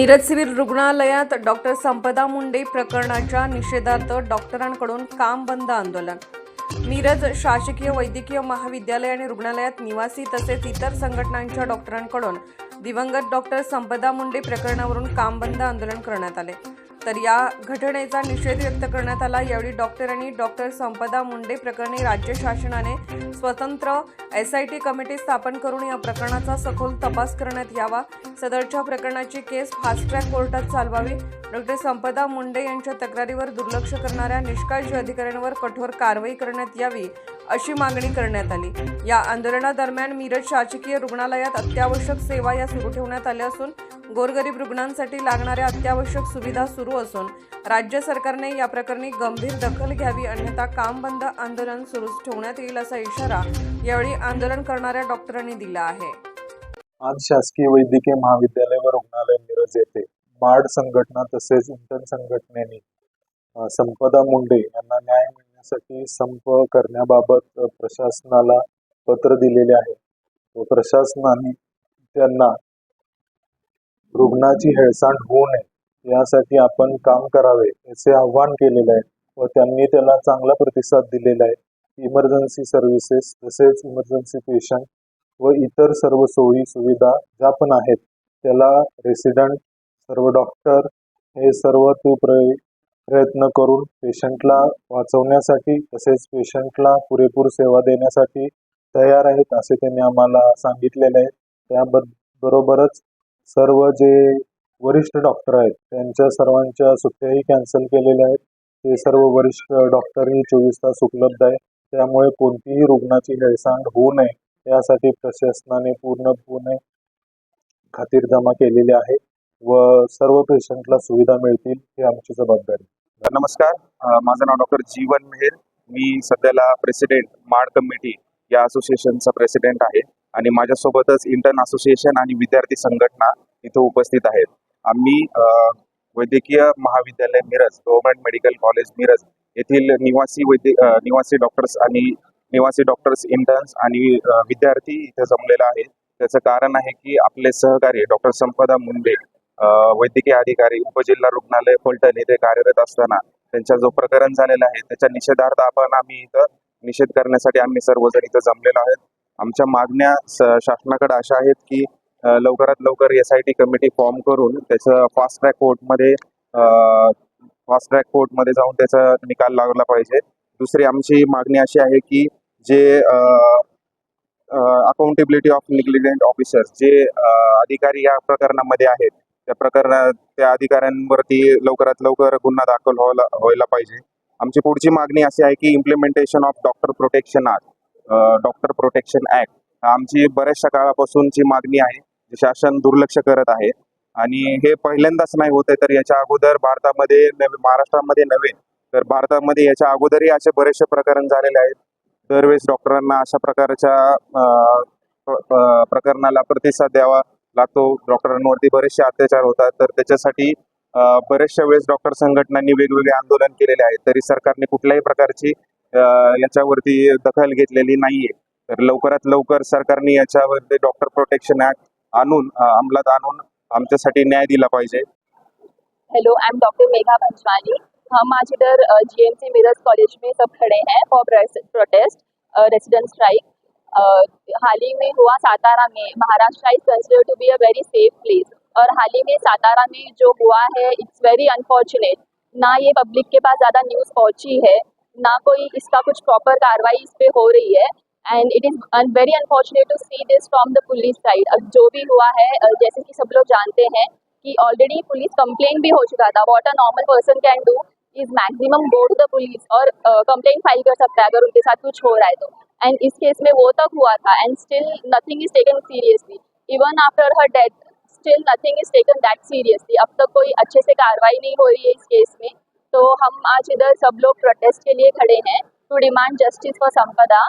Miraj civil रुग्णालयात doctor Sampada Munde प्रकरणाच्या निषेधार्थ डॉक्टरांकडून काम बंद आंदोलन. मिरज शासकीय वैद्यकीय महाविद्यालय आणि रुग्णालयात निवासी तसेच इतर संघटनांच्या डॉक्टरांकडून दिवंगत डॉक्टर संपदा मुंडे प्रकरणावरून काम बंद आंदोलन करण्यात आले. तर या घटनेचा निषेध व्यक्त करण्यात आला. यावेळी आणि डॉक्टर संपदा मुंडे प्रकरणी राज्य शासनाने स्वतंत्र एस आय टी कमिटी स्थापन करून या प्रकरणाचा सखोल तपास करण्यात यावा. सदरच्या प्रकरणाची केस फास्ट ट्रॅक कोर्टात चालवावी. डॉक्टर संपदा मुंडे यांच्या तक्रारीवर दुर्लक्ष करणाऱ्या निष्काळजी अधिकाऱ्यांवर कठोर कारवाई करण्यात यावी. अशी मागणी करण्यात आली. या आंदोलनादरम्यान मिरज शासकीय रुग्णालयात अत्यावश्यक सेवा या सुरू ठेवण्यात आल्या असून गोरगरीब रुग्णांसाठी लागणाऱ्या अत्यावश्यक सुविधा सुरू असून राज्य सरकारने या प्रकरणी गंभीर दखल घ्यावी अन्यथा काम बंद आंदोलन सुरूच ठेवण्यात येईल असा इशारा यावेळी आंदोलन करणाऱ्या डॉक्टरांनी दिला आहे. आज शासकीय वैद्यकीय महाविद्यालय व रुग्णालय मिरज येथे माड संघटना तसेच इंटर्न संघटनेने संपदा मुंडे यांना न्याय करण्यासाठी संप करण्याबाबत प्रशासनाला पत्र दिलेले आहे. व प्रशासनाने त्यांना रुग्णाची हेळसांड होऊ नये यासाठी आपण काम करावे याचे आव्हान केलेले आहे व त्यांनी त्याला चांगला प्रतिसाद दिलेला आहे. इमर्जन्सी सर्व्हिसेस तसेच इमर्जन्सी पेशंट व इतर सर्व सोयी सुविधा ज्या पण आहेत त्याला रेसिडेंट सर्व डॉक्टर हे सर्व तू प्र प्रयत्न करून पेशंटला वाचवण्यासाठी तसेच पेशंटला पुरेपूर सेवा देण्यासाठी तयार आहेत असे त्यांनी आम्हाला सांगितलेले आहे. त्याबरोबरच सर्व जे वरिष्ठ डॉक्टर आहेत त्यांच्या सर्वांच्या सुट्ट्याही कॅन्सल केलेल्या आहेत. ते सर्व वरिष्ठ डॉक्टरही चोवीस तास उपलब्ध आहे त्यामुळे कोणतीही रुग्णाची हेळसांड होऊ नये यासाठी प्रशासनाने पूर्णपणे खातीरजमा केलेली आहे व सर्व पेशंटला सुविधा मिळतील ही आमची जबाबदारी नमस्कार. माझं नाव डॉक्टर जीवन मेहेर. मी सध्याला प्रेसिडेंट माड कमिटी या असोसिएशनचा प्रेसिडेंट आहे आणि माझ्यासोबतच इंटर्न असोसिएशन आणि विद्यार्थी संघटना इथं उपस्थित आहेत. आम्ही वैद्यकीय महाविद्यालय Miraj government medical college Miraj येथील निवासी वैद्य निवासी डॉक्टर्स आणि निवासी डॉक्टर्स इंटर्न्स आणि विद्यार्थी इथे जमलेला आहे. त्याचं कारण आहे की आपले सहकारी डॉक्टर संपदा मुंडे वैद्यकीय अधिकारी उपजिल्हा रुग्णालय फलटण येथे कार्यरत असताना त्यांचा जो प्रकरण झालेला आहे त्याच्या निषेधार्थ आपण आम्ही इथं निषेध करण्यासाठी आम्ही सर्वजण इथं जमलेलो आहेत. आमच्या मागण्या शासनाकडे अशा आहेत की लवकरात लवकर S I T committee form करून त्याचं फास्ट ट्रॅक कोर्टमध्ये फास्ट ट्रॅक कोर्टमध्ये जाऊन त्याचा निकाल लागला पाहिजे. दुसरी आमची मागणी अशी आहे की जे अकाउंटेबिलिटी ऑफ निग्लिजंट ऑफिसर्स जे अधिकारी या प्रकरणामध्ये आहेत त्या प्रकरणात त्या अधिकाऱ्यांवरती लवकरात लवकर गुन्हा दाखल व्हायला व्हायला पाहिजे. आमची पुढची मागणी अशी आहे की implementation of doctor protection act doctor protection act आमची बऱ्याचशा काळापासूनची मागणी आहे शासन दुर्लक्ष करत आहे. आणि हे पहिल्यांदाच नाही होत आहे तर याच्या अगोदर भारतामध्ये नवे महाराष्ट्रामध्ये नव्हे तर भारतामध्ये याच्या अगोदरही असे बरेचसे प्रकरण झालेले आहेत. दरवेळेस डॉक्टरांना अशा प्रकारच्या प्रकरणाला प्रतिसाद द्यावा लागतो डॉक्टरांवरती बरेचसे अत्याचार होतात. तर त्याच्यासाठी बऱ्याचशा वेळेस डॉक्टर संघटनांनी वेगवेगळे आंदोलन केलेले आहेत. तरी सरकारने कुठल्याही प्रकारची याच्यावरती दखल घेतलेली नाहीये. तर लवकरात लवकर सरकारने याच्यावरती डॉक्टर प्रोटेक्शन ऍक्ट आणून अंमलात आणून आमच्यासाठी न्याय दिला पाहिजे. Hello I am doctor Megha Panchwani हम आज इधर जीएमसी मिरज कॉलेज में सब खड़े हैं फॉर प्रोटेस्ट रेसिडेंट स्ट्राइक हाल ही में हुआ सातारा में, Maharashtra is consider to be a very safe place. और हाल ही में सातारा में जो हुआ है इट्स वेरी अनफॉर्चुनेट ना ये पब्लिक के पास ज़्यादा न्यूज़ पहुँची है, ना कोई इसका कुछ प्रॉपर कार्रवाई इस पे हो रही है। And it is very unfortunate to see this from the police side अब जो भी हुआ है जैसे कि सब लोग जानते हैं कि ऑलरेडी पुलिस कंप्लेन भी हो चुका था। What a normal person can do is maximum go to the police और कंप्लेन फ़ाइल कर सकता है अगर उनके साथ कुछ हो रहा है तो। एंड इस केस में वो तक हुआ था and still nothing is taken seriously even after her death still nothing is taken that seriously अब तक कोई अच्छे से कार्रवाई नहीं हो रही है इस केस में। तो हम आज इधर सब लोग प्रोटेस्ट के लिए खड़े हैं to demand justice for Sampada